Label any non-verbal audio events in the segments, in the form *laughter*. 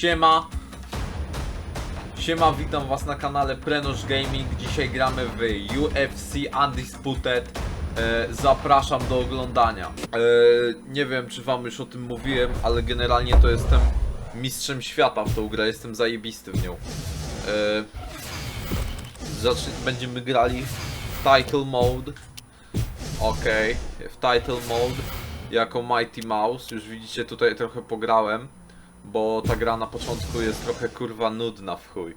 Siema. Siema, witam was na kanale Prenosz Gaming. Dzisiaj gramy w UFC Undisputed. E, zapraszam do oglądania. E, nie wiem, czy wam już o tym mówiłem, ale generalnie to jestem mistrzem świata w tą grę. Jestem zajebisty w nią. E, będziemy grali w Title Mode. Okej, w Title Mode jako Mighty Mouse. Już widzicie, tutaj trochę pograłem, bo ta gra na początku jest trochę kurwa nudna w chuj.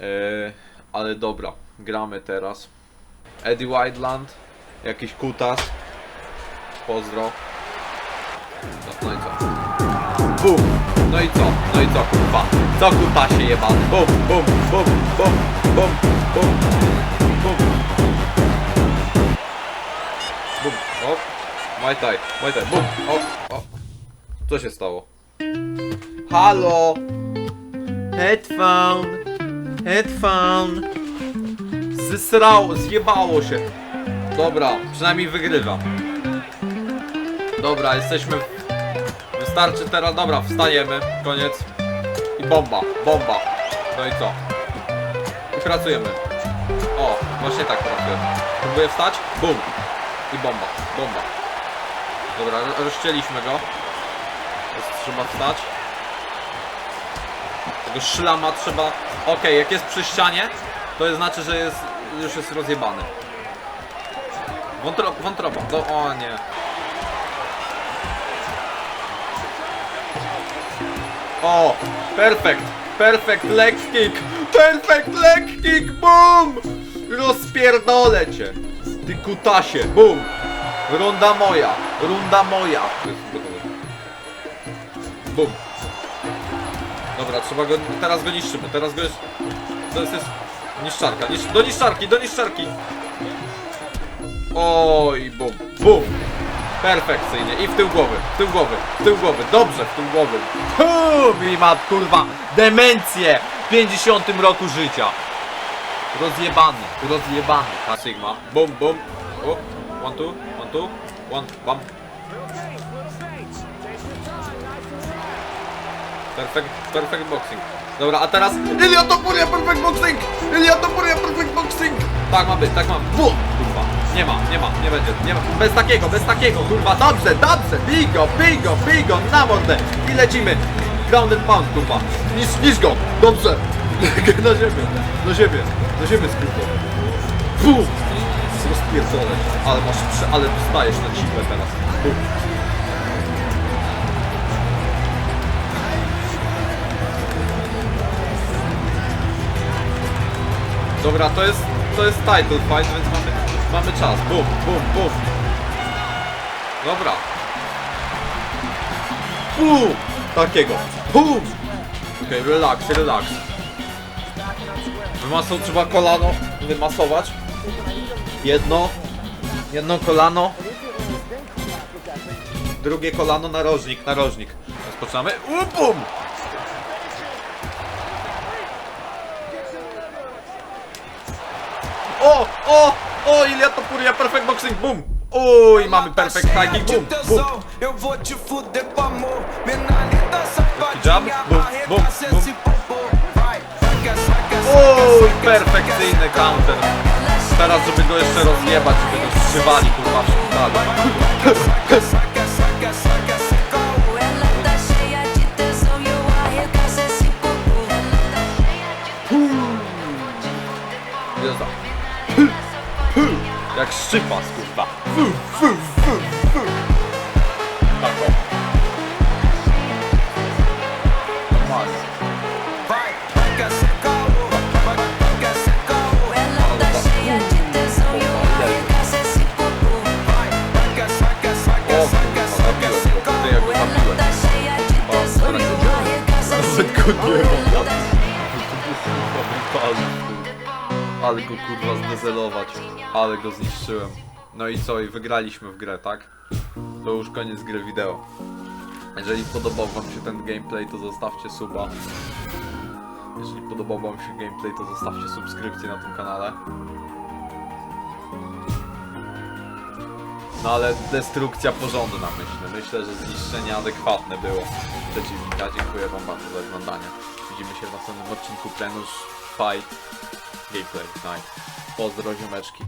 Eee, ale dobra, gramy teraz. Eddie Wildland, jakiś kutas. Pozdro. No, no i co? Bum! No i co? No i co kurwa? Co kutasie jebany? Bum, bum, bum, bum, bum, bum, bum. Bum, o, Muay Thai, Muay Thai, bum, o, o. Co się stało? Halo! Headphone, headphone. Zesrało, zjebało się. Dobra, przynajmniej wygrywam. Dobra, jesteśmy... Wystarczy teraz, dobra, wstajemy, koniec. I bomba, bomba. No i co? I pracujemy. O, właśnie tak pracujemy. Próbuję wstać, bum. I bomba, bomba. Dobra, ro- rozcięliśmy go. Teraz trzeba wstać. Tego szlama trzeba... Okej, jak jest przy ścianie, to znaczy, że jest, już jest rozjebany. Wątro, wątroba, do, o nie. O, perfekt, perfekt leg kick, perfekt leg kick, boom! Rozpierdolę cię, ty kutasie, boom! Runda moja, runda moja. Boom. Dobra, trzeba go, teraz go niszczymy, teraz go to jest, jest niszczarka, nisz, do niszczarki, do niszczarki. Oj, bum, bum. Perfekcyjnie. I w tył głowy, w tył głowy, w tył głowy, dobrze, w tył głowy. Bum! I ma, kurwa, demencję w 50 roku życia. Rozjebany, rozjebany. Ta Sigma. Bum, bum. O, one, two, one, two, one, bam. Perfect, perfect boxing. Dobra, a teraz Ilia Topuria perfect boxing! Ilia Topuria perfect boxing! Tak ma być, tak ma być. Bu! Kurwa, nie ma, nie ma, nie będzie, nie ma. Bez takiego, bez takiego, kurwa, dobrze, dobrze, bigo, bigo, bigo, na mordę i lecimy. Ground and pound, kurwa. Niż, niż go, dobrze. *laughs* na ziemię, na ziemię, na ziemię skrótą. Bu! Rozpierdolę. Ale masz, ale dostajesz na cible teraz. Bu. Dobra, to jest, to jest title fight, więc mamy, mamy czas. Bum, bum, bum. Dobra. Bum! Takiego. Bum! Okej, okay, relax, relax. Wymasować trzeba kolano wymasować. Jedno. Jedno kolano. Drugie kolano, narożnik, narożnik. Rozpoczynamy. Upum! O, o, o, Ilia Topuria, perfect boxing, boom. Oj, mamy perfect tagging, boom, boom. Vai, saca, saca, Oj, saca, perfekcyjny counter. Teraz, żeby go jeszcze rozjebać, żeby go strzywali, kurwa, w szpitalu. *laughs* saca, Jak szczypas, kurwa. Fu, fu, fu, fu. Tak o. Normalnie. Vai, saca, Ale go kurwa zdezelować. Ale go zniszczyłem. No i co? I wygraliśmy w grę, tak? To już koniec gry wideo. Jeżeli podobał wam się ten gameplay, to zostawcie suba. Jeżeli podobał wam się gameplay, to zostawcie subskrypcję na tym kanale. No ale destrukcja porządna myślę. Myślę, że zniszczenie adekwatne było. przeciwnika. Dziękuję wam bardzo za oglądanie. Widzimy się w następnym odcinku Plenusz Fight Gameplay Night. Pozdro ziomeczki.